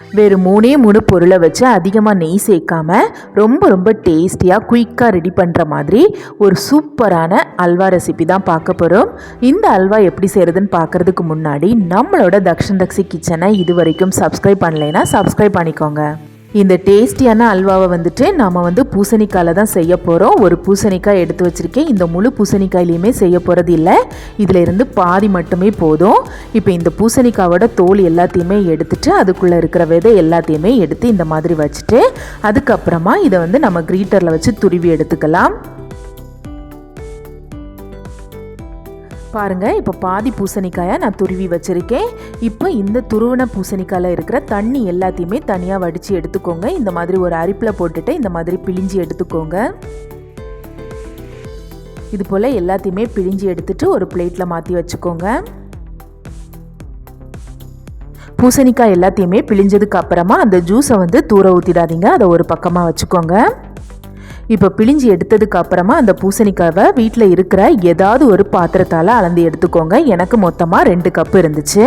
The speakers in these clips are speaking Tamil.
வெறும் மூணே மூணு பொருளை வச்சு அதிகமாக நெய் சேர்க்காம ரொம்ப ரொம்ப டேஸ்டியாக குயிக்காக ரெடி பண்ணுற மாதிரி ஒரு சூப்பரான அல்வா ரெசிபி தான் பார்க்க போகிறோம் இந்த அல்வா எப்படி செய்கிறதுன்னு பார்க்குறதுக்கு முன்னாடி நம்மளோட தக்ஷன் தக்ஷி கிச்சனை இது வரைக்கும் சப்ஸ்கிரைப் பண்ணலைன்னா சப்ஸ்கிரைப் பண்ணிக்கோங்க. இந்த டேஸ்டியான அல்வாவை வந்துட்டு நாம் வந்து பூசணிக்காயில் தான் செய்ய போகிறோம் ஒரு பூசணிக்காய் எடுத்து வச்சுருக்கேன். இந்த முழு பூசணிக்காயிலையுமே செய்ய போகிறது இல்லை. இதில் இருந்து பாதி மட்டுமே போதும். இப்போ இந்த பூசணிக்காவோட தோல் எல்லாத்தையுமே எடுத்துட்டு அதுக்குள்ளே இருக்கிற விதை எல்லாத்தையுமே எடுத்து இந்த மாதிரி வச்சுட்டு அதுக்கப்புறமா இதை வந்து நம்ம கிரீட்டரில் வச்சு துருவி எடுத்துக்கலாம். பாருங்கள் இப்போ பாதி பூசணிக்காயை நான் துருவி வச்சுருக்கேன். இப்போ இந்த துருவன பூசணிக்காயில் இருக்கிற தண்ணி எல்லாத்தையுமே தனியாக வடித்து எடுத்துக்கோங்க. இந்த மாதிரி ஒரு அரிப்பில் போட்டுட்டு இந்த மாதிரி பிழிஞ்சு எடுத்துக்கோங்க. இது போல் எல்லாத்தையுமே பிழிஞ்சு எடுத்துட்டு ஒரு பிளேட்டில் மாற்றி வச்சுக்கோங்க. பூசணிக்காய் எல்லாத்தையுமே பிழிஞ்சதுக்கு அப்புறமா அந்த ஜூஸை வந்து தூர ஊற்றிடாதீங்க அதை ஒரு பக்கமாக வச்சுக்கோங்க. இப்போ பிழிஞ்சு எடுத்ததுக்கு அப்புறமா அந்த பூசணிக்காவை வீட்டில் இருக்கிற ஏதாவது ஒரு பாத்திரத்தால் அளந்து எடுத்துக்கோங்க. எனக்கு மொத்தமாக ரெண்டு கப்பு இருந்துச்சு.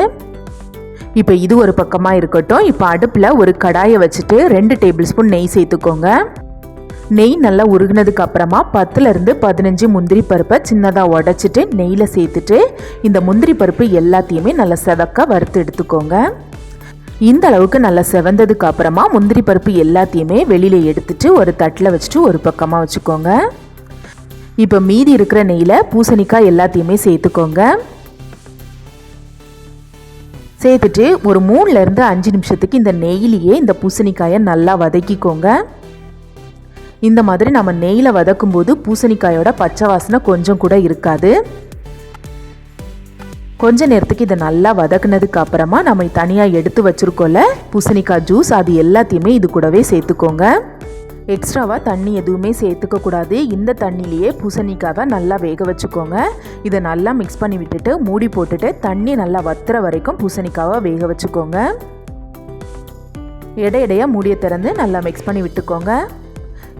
இப்போ இது ஒரு பக்கமாக இருக்கட்டும். இப்போ அடுப்பில் ஒரு கடாயை வச்சுட்டு ரெண்டு டேபிள் ஸ்பூன் நெய் சேர்த்துக்கோங்க. நெய் நல்லா உருகினதுக்கு அப்புறமா பத்துலேருந்து பதினஞ்சு முந்திரி பருப்பை சின்னதாக உடச்சிட்டு நெய்யில் சேர்த்துட்டு இந்த முந்திரி பருப்பு எல்லாத்தையுமே நல்லா செதக்க வறுத்து எடுத்துக்கோங்க. இந்த அளவுக்கு நல்லா செவந்ததுக்கு அப்புறமா முந்திரி பருப்பு எல்லாத்தையுமே வெளியில் எடுத்துட்டு ஒரு தட்டில் வச்சுட்டு ஒரு பக்கமாக வச்சுக்கோங்க. இப்போ மீதி இருக்கிற நெய்யில் பூசணிக்காய் எல்லாத்தையுமே சேர்த்துக்கோங்க. சேர்த்துட்டு ஒரு மூணுலேருந்து அஞ்சு நிமிஷத்துக்கு இந்த நெய்யிலேயே இந்த பூசணிக்காயை நல்லா வதக்கிக்கோங்க. இந்த மாதிரி நம்ம நெய்யில் வதக்கும்போது பூசணிக்காயோட பச்சை வாசனை கொஞ்சம் கூட இருக்காது. கொஞ்ச நேரத்துக்கு இதை நல்லா வதக்குனதுக்கு அப்புறமா நம்ம தனியாக எடுத்து வச்சுருக்கோம்ல? பூசணிக்காய் ஜூஸ் அது எல்லாத்தையுமே இது கூடவே சேர்த்துக்கோங்க. எக்ஸ்ட்ராவாக தண்ணி எதுவுமே சேர்த்துக்க கூடாது. இந்த தண்ணியிலேயே பூசணிக்காவை நல்லா வேக வச்சுக்கோங்க. இதை நல்லா மிக்ஸ் பண்ணி விட்டுட்டு மூடி போட்டுட்டு தண்ணி நல்லா வத்துற வரைக்கும் பூசணிக்காவை வேக வச்சுக்கோங்க. இடையிடையாக மூடியை திறந்து நல்லா மிக்ஸ் பண்ணி விட்டுக்கோங்க.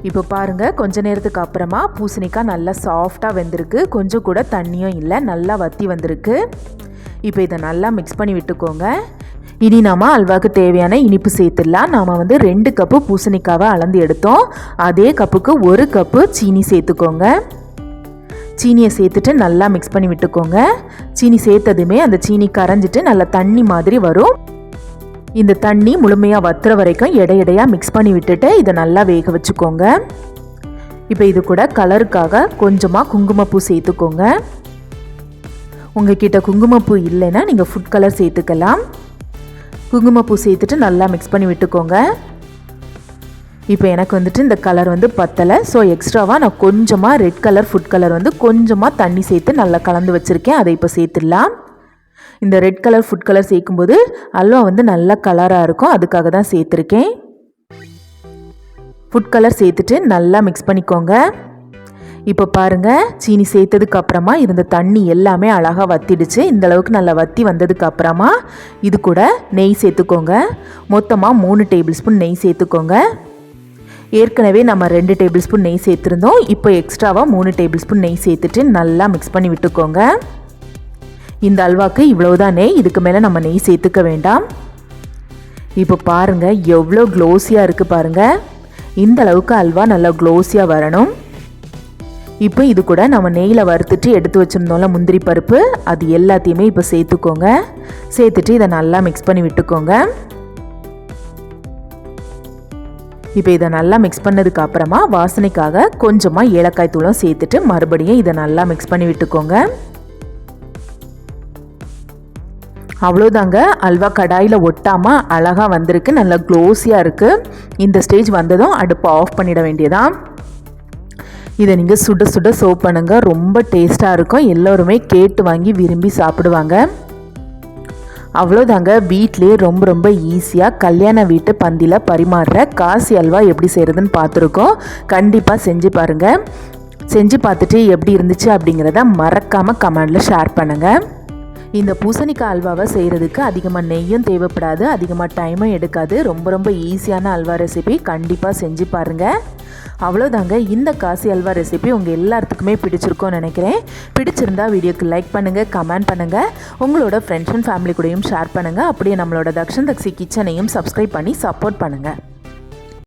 இப்போ பாருங்கள் கொஞ்ச நேரத்துக்கு அப்புறமா பூசணிக்காய் நல்லா சாஃப்டாக வெந்திருக்கு. கொஞ்சம் கூட தண்ணியும் இல்லை நல்லா வத்தி வந்திருக்கு. இப்போ இதை நல்லா மிக்ஸ் பண்ணி விட்டுக்கோங்க. இனி நாம் அல்வாவுக்கு தேவையான இனிப்பு சேர்த்துடலாம். நாம் வந்து ரெண்டு கப்பு பூசணிக்காவை அளந்து எடுத்தோம். அதே கப்புக்கு ஒரு கப்பு சீனி சேர்த்துக்கோங்க. சீனியை சேர்த்துட்டு நல்லா மிக்ஸ் பண்ணி விட்டுக்கோங்க. சீனி சேர்த்ததுமே அந்த சீனி கரைஞ்சிட்டு நல்லா தண்ணி மாதிரி வரும். இந்த தண்ணி முழுமையாக வத்துற வரைக்கும் எடையடையாக மிக்ஸ் பண்ணி விட்டுட்டு இதை நல்லா வேக வச்சுக்கோங்க. இப்போ இது கூட கலருக்காக கொஞ்சமாக குங்குமப்பூ சேர்த்துக்கோங்க. உங்ககிட்ட குங்குமப்பூ இல்லைன்னா நீங்கள் ஃபுட் கலர் சேர்த்துக்கலாம். குங்குமப்பூ சேர்த்துட்டு நல்லா மிக்ஸ் பண்ணி விட்டுக்கோங்க. இப்போ எனக்கு வந்துட்டு இந்த கலர் வந்து பத்தலை. ஸோ எக்ஸ்ட்ராவாக நான் கொஞ்சமாக ரெட் கலர் ஃபுட் கலர் வந்து கொஞ்சமாக தண்ணி சேர்த்து நல்லா கலந்து வச்சுருக்கேன். அதை இப்போ சேர்த்துடலாம். இந்த ரெட் கலர் ஃபுட் கலர் சேர்க்கும்போது அல்வா வந்து நல்ல கலராக இருக்கும். அதுக்காக தான் சேர்த்துருக்கேன். ஃபுட் கலர் சேர்த்துட்டு நல்லா மிக்ஸ் பண்ணிக்கோங்க. இப்போ பாருங்கள் சீனி சேர்த்ததுக்கு அப்புறமா இருந்த தண்ணி எல்லாமே அழகாக வத்திடுச்சு. இந்த அளவுக்கு நல்லா வத்தி வந்ததுக்கு அப்புறமா இது கூட நெய் சேர்த்துக்கோங்க. மொத்தமாக மூணு டேபிள் ஸ்பூன் நெய் சேர்த்துக்கோங்க. ஏற்கனவே நம்ம ரெண்டு டேபிள் ஸ்பூன் நெய் சேர்த்துருந்தோம். இப்போ எக்ஸ்ட்ராவாக மூணு டேபிள் ஸ்பூன் நெய் சேர்த்துட்டு நல்லா மிக்ஸ் பண்ணி விட்டுக்கோங்க. இந்த அல்வாக்கு இவ்வளவுதான்? நெய் இதுக்கு மேலே நம்ம நெய் சேர்த்துக்க வேண்டாம். இப்போ பாருங்கள் எவ்வளோ க்ளோஸியாக இருக்குது பாருங்கள் இந்த அளவுக்கு அல்வா நல்லா க்ளோஸியாக வரணும். இப்போ இது கூட நம்ம நெய்யில் வறுத்துட்டு எடுத்து வச்சுருந்தோம்ல முந்திரி பருப்பு அது எல்லாத்தையுமே இப்போ சேர்த்துக்கோங்க. சேர்த்துட்டு இதை நல்லா மிக்ஸ் பண்ணி விட்டுக்கோங்க. இப்போ இதை நல்லா மிக்ஸ் பண்ணதுக்கு அப்புறமா வாசனைக்காக கொஞ்சமாக ஏலக்காய் தூளும் சேர்த்துட்டு மறுபடியும் இதை நல்லா மிக்ஸ் பண்ணி விட்டுக்கோங்க. அவ்வளோதாங்க அல்வா கடாயில் ஒட்டாமல் அழகாக வந்திருக்கு. நல்லா க்ளோஸியாக இருக்குது இந்த ஸ்டேஜ் வந்ததும் அடுப்பை ஆஃப் பண்ணிட வேண்டியதான் இதை நீங்கள் சுட சுட சோப் பண்ணுங்கள் ரொம்ப டேஸ்ட்டாக இருக்கும். எல்லோருமே கேட்டு வாங்கி விரும்பி சாப்பிடுவாங்க. அவ்வளோதாங்க வீட்லேயே ரொம்ப ரொம்ப ஈஸியாக கல்யாண வீட்டு பந்தியில் பரிமாறுற காசி அல்வா எப்படி செய்கிறதுன்னு பார்த்துருக்கோம். கண்டிப்பாக செஞ்சு பாருங்கள் செஞ்சு பார்த்துட்டு எப்படி இருந்துச்சு அப்படிங்கிறத மறக்காமல் கமெண்டில் ஷேர் பண்ணுங்கள் இந்த பூசணிக்காய் அல்வாவை செய்கிறதுக்கு அதிகமாக நெய்யும் தேவைப்படாது அதிகமாக டைமும் எடுக்காது. ரொம்ப ரொம்ப ஈஸியான அல்வா ரெசிபி கண்டிப்பாக செஞ்சு பாருங்கள் அவ்வளோதாங்க இந்த காசி அல்வா ரெசிபி உங்கள் எல்லாத்துக்குமே பிடிச்சிருக்கோன்னு நினைக்கிறேன். பிடிச்சிருந்தா வீடியோக்கு லைக் பண்ணுங்கள் கமெண்ட் பண்ணுங்கள் உங்களோட ஃப்ரெண்ட்ஸ் அண்ட் ஃபேமிலி கூடயும் ஷேர் பண்ணுங்கள் அப்படியே நம்மளோட தக்ஷன் தக்ஷி கிச்சனையும் சப்ஸ்கிரைப் பண்ணி சப்போர்ட் பண்ணுங்கள்